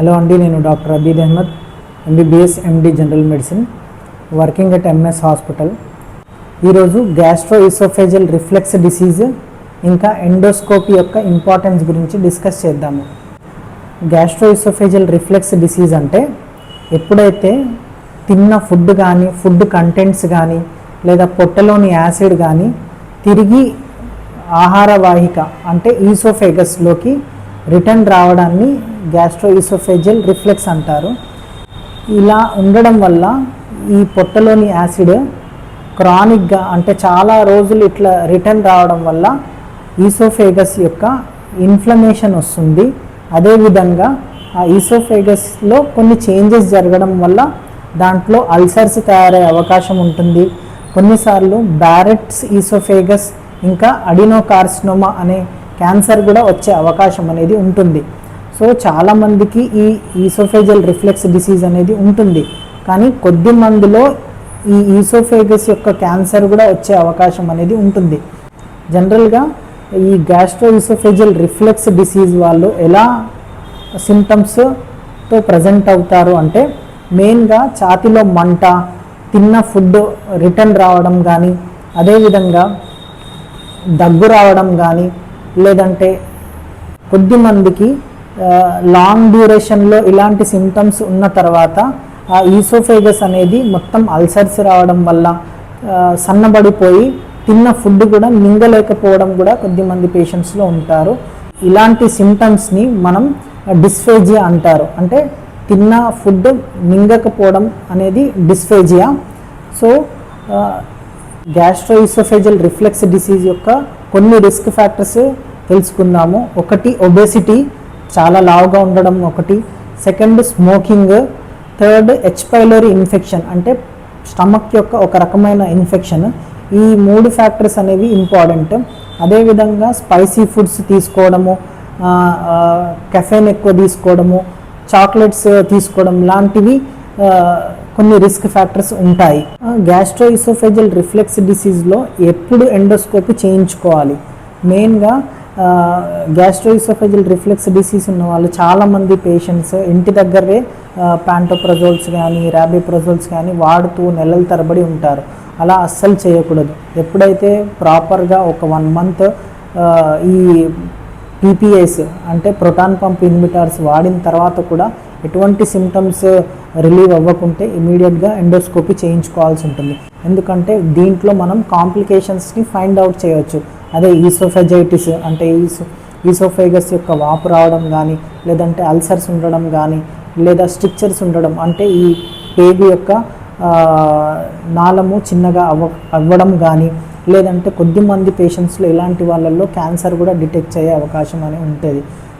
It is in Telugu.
హలో అండి నేను doctor Abid Ahmed MBBS MD general medicine working at MS hospital ఈరోజు గ్యాస్ట్రో ఇసోఫేజల్ రిఫ్లెక్స్ డిసీజ్ ఇంకా ఎండోస్కోపీ యొక్క ఇంపార్టెన్స్ గురించి డిస్కస్ చేద్దాము. గ్యాస్ట్రో ఇసోఫేజల్ రిఫ్లెక్స్ డిసీజ్ అంటే ఎప్పుడైతే తిన్న ఫుడ్ కానీ ఫుడ్ కంటెంట్స్ కానీ లేదా పొట్టలోని యాసిడ్ కానీ తిరిగి ఆహార వాహిక అంటే ఈసోఫేగస్లోకి రిటర్న్ రావడాన్ని గ్యాస్ట్రోఇసోఫెజల్ రిఫ్లెక్స్ అంటారు. ఇలా ఉండడం వల్ల ఈ పొట్టలోని యాసిడ్ క్రానిక్గా అంటే చాలా రోజులు ఇట్లా రిటర్న్ రావడం వల్ల ఈసోఫేగస్ యొక్క ఇన్ఫ్లమేషన్ వస్తుంది. అదేవిధంగా ఆ ఈసోఫేగస్లో కొన్ని చేంజెస్ జరగడం వల్ల దాంట్లో అల్సర్స్ తయారయ్యే అవకాశం ఉంటుంది. కొన్నిసార్లు బ్యారెట్స్ ఈసోఫేగస్ ఇంకా అడినోకార్సినోమా అనే క్యాన్సర్ కూడా వచ్చే అవకాశం అనేది ఉంటుంది. సో చాలామందికి ఈ ఈసోఫేజల్ రిఫ్లెక్స్ డిసీజ్ అనేది ఉంటుంది. కానీ కొద్ది మందిలో ఈ ఈసోఫేగస్ యొక్క క్యాన్సర్ కూడా వచ్చే అవకాశం అనేది ఉంటుంది. జనరల్గా ఈ గ్యాస్ట్రో ఈసోఫేజల్ రిఫ్లెక్స్ డిసీజ్ వాళ్ళు ఎలా సిమ్టమ్స్తో ప్రజెంట్ అవుతారు అంటే మెయిన్గా ఛాతిలో మంట తిన్న ఫుడ్ రిటర్న్ రావడం కానీ అదేవిధంగా దగ్గు రావడం కానీ లేదంటే కొద్ది మందికి లాంగ్ డ్యూరేషన్లో ఇలాంటి సిమ్టమ్స్ ఉన్న తర్వాత ఆ ఈసోఫేగస్ అనేది మొత్తం అల్సర్స్ రావడం వల్ల సన్నబడిపోయి తిన్న ఫుడ్ కూడా మింగలేకపోవడం కూడా కొద్దిమంది పేషెంట్స్లో ఉంటారు. ఇలాంటి సిమ్టమ్స్ని మనం డిస్ఫేజియా అంటారు. అంటే తిన్న ఫుడ్ మింగకపోవడం అనేది dysphagia so gastro oesophageal reflux disease యొక్క కొన్ని రిస్క్ ఫ్యాక్టర్స్ తెలుసుకుందాము. ఒకటి ఒబేసిటీ చాలా లావుగా ఉండడం ఒకటి. Second smoking third H pylori infection అంటే స్టమక్ యొక్క ఒక రకమైన ఇన్ఫెక్షన్ ఈ మూడు ఫ్యాక్టర్స్ అనేవి ఇంపార్టెంట్ అదేవిధంగా స్పైసీ ఫుడ్స్ తీసుకోవడము కెఫెన్ ఎక్కువ తీసుకోవడము చాక్లెట్స్ తీసుకోవడం లాంటివి కొన్ని రిస్క్ ఫ్యాక్టర్స్ ఉంటాయి. గ్యాస్ట్రో ఇసోఫెజల్ రిఫ్లెక్స్ డిసీజ్లో ఎప్పుడు ఎండోస్కోపీ చేయించుకోవాలి? మెయిన్గా గ్యాస్ట్రో ఇసోఫెజల్ రిఫ్లెక్స్ డిసీజ్ ఉన్న వాళ్ళు చాలామంది పేషెంట్స్ ఇంటి దగ్గరే ప్యాంటోప్రజోల్స్ కానీ ర్యాబిప్రజోల్స్ కానీ వాడుతూ నెలల తరబడి ఉంటారు. అలా అస్సలు చేయకూడదు. ఎప్పుడైతే ప్రాపర్గా ఒక వన్ మంత్ ఈ పీపీఎస్ అంటే ప్రోటాన్ పంప్ ఇన్హిబిటార్స్ వాడిన తర్వాత కూడా ఎటువంటి సిమ్టమ్స్ రిలీవ్ uh, అవ్వకుంటే ఇమీడియట్గా ఎండోస్కోపీ చేయించుకోవాల్సి ఉంటుంది. ఎందుకంటే దీంట్లో మనం కాంప్లికేషన్స్ని ఫైండ్ అవుట్ చేయవచ్చు అదే ఈసోఫెజైటిస్ అంటే ఈసో ఈసోఫేగస్ యొక్క వాపు రావడం కానీ లేదంటే అల్సర్స్ ఉండడం కానీ లేదా స్ట్రిక్చర్స్ ఉండడం అంటే ఈ పేగు యొక్క uh, నాళము చిన్నగా అవ్వ అవ్వడం కానీ లేదంటే కొద్ది మంది పేషెంట్స్లో ఇలాంటి వాళ్ళల్లో క్యాన్సర్ కూడా డిటెక్ట్ అయ్యే అవకాశం అనేది ఉంటుంది.